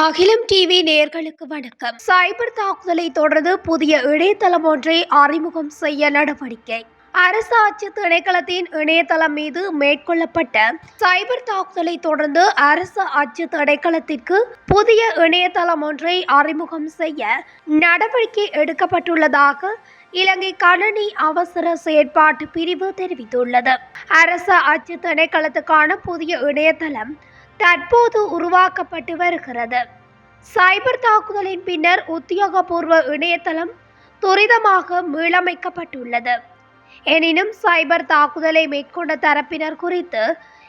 அகிலம் டிவி நேர்களுக்கு வணக்கம். சைபர் தாக்குதலை தொடர்ந்து புதிய இணையதளம் ஒன்றை அறிமுகம் செய்ய நடவடிக்கை. அரசு ஆட்சி திணைக்களத்தின் இணையதளம் மீது மேற்கொள்ளப்பட்ட சைபர் தாக்குதலை தொடர்ந்து அரசு ஆட்சி திணைக்களத்திற்கு புதிய இணையதளம் ஒன்றை அறிமுகம் செய்ய நடவடிக்கை எடுக்கப்பட்டுள்ளதாக இலங்கை கணனி அவசர செயற்பாட்டு பிரிவு தெரிவித்துள்ளது. அரசு ஆட்சி திணைக்களத்துக்கான புதிய இணையதளம் தற்போது உருவாக்கப்பட்டு வருகிறது. சைபர் தாக்குதலின் பின்னர் உத்தியோகபூர்வ இணையதளம் துரிதமாக மீளமைக்கப்பட்டுள்ளது. எனினும் சைபர் தாக்குதலை மேற்கொண்ட தரப்பினர் குறித்து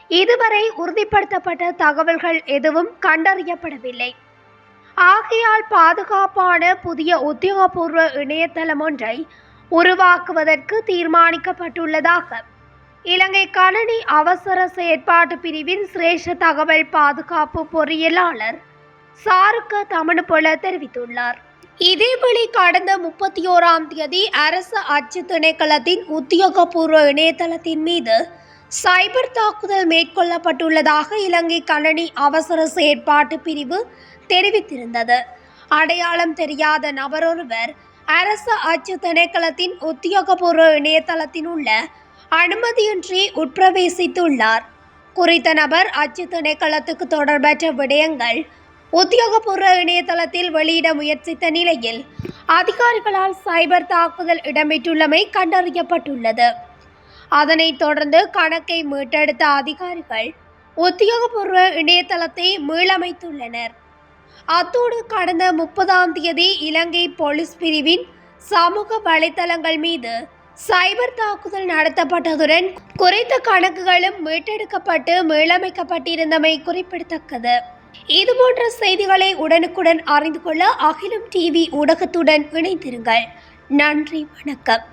இதுவரை உறுதிப்படுத்தப்பட்ட தகவல்கள் எதுவும் கண்டறியப்படவில்லை. ஆகையால் பாதுகாப்பான புதிய உத்தியோகபூர்வ இணையதளம் ஒன்றை உருவாக்குவதற்கு தீர்மானிக்கப்பட்டுள்ளதாக இலங்கை கணனி அவசர செயற்பாட்டு பிரிவின் சிரேஷ்ட தகவல் பாதுகாப்பு பொறியியலாளர் சாருக்க தமிழ்பொல தெரிவித்துள்ளார். இதேவேளை கடந்த முப்பத்தி ஓராம் தேதி அரசு அச்சு திணைக்களத்தின் உத்தியோகபூர்வ இணையதளத்தின் மீது சைபர் தாக்குதல் மேற்கொள்ளப்பட்டுள்ளதாக இலங்கை கணனி அவசர செயற்பாட்டு பிரிவு தெரிவித்திருந்தது. அடையாளம் தெரியாத நபரொருவர் அரசு அச்சு திணைக்களத்தின் உத்தியோகபூர்வ இணையதளத்தில் உள்ள அனுமதியின்றி உட்பிரவேசித்துள்ளார். குறித்த நபர் அச்சு திணைக்களத்துக்கு தொடர்பற்ற விடயங்கள் உத்தியோகபூர்வ இணையதளத்தில் வெளியிட முயற்சித்த நிலையில் அதிகாரிகளால் சைபர் தாக்குதல் இடம்பெற்றுள்ளமை கண்டறியப்பட்டுள்ளது. அதனைத் தொடர்ந்து கணக்கை மீட்டெடுத்த அதிகாரிகள் உத்தியோகபூர்வ இணையதளத்தை மீளமைத்துள்ளனர். அத்தோடு கடந்த முப்பதாம் தேதி இலங்கை போலீஸ் பிரிவின் சமூக வலைதளங்கள் மீது சைபர் தாக்குதல் நடத்தப்பட்டதுடன் குறைத்த கணக்குகளும் மீட்டெடுக்கப்பட்டு மீளமைக்கப்பட்டிருந்தமை குறிப்பிடத்தக்கது. இதுபோன்ற செய்திகளை உடனுக்குடன் அறிந்து கொள்ள அகிலம் டிவி ஊடகத்துடன் இணைந்திருங்கள். நன்றி வணக்கம்.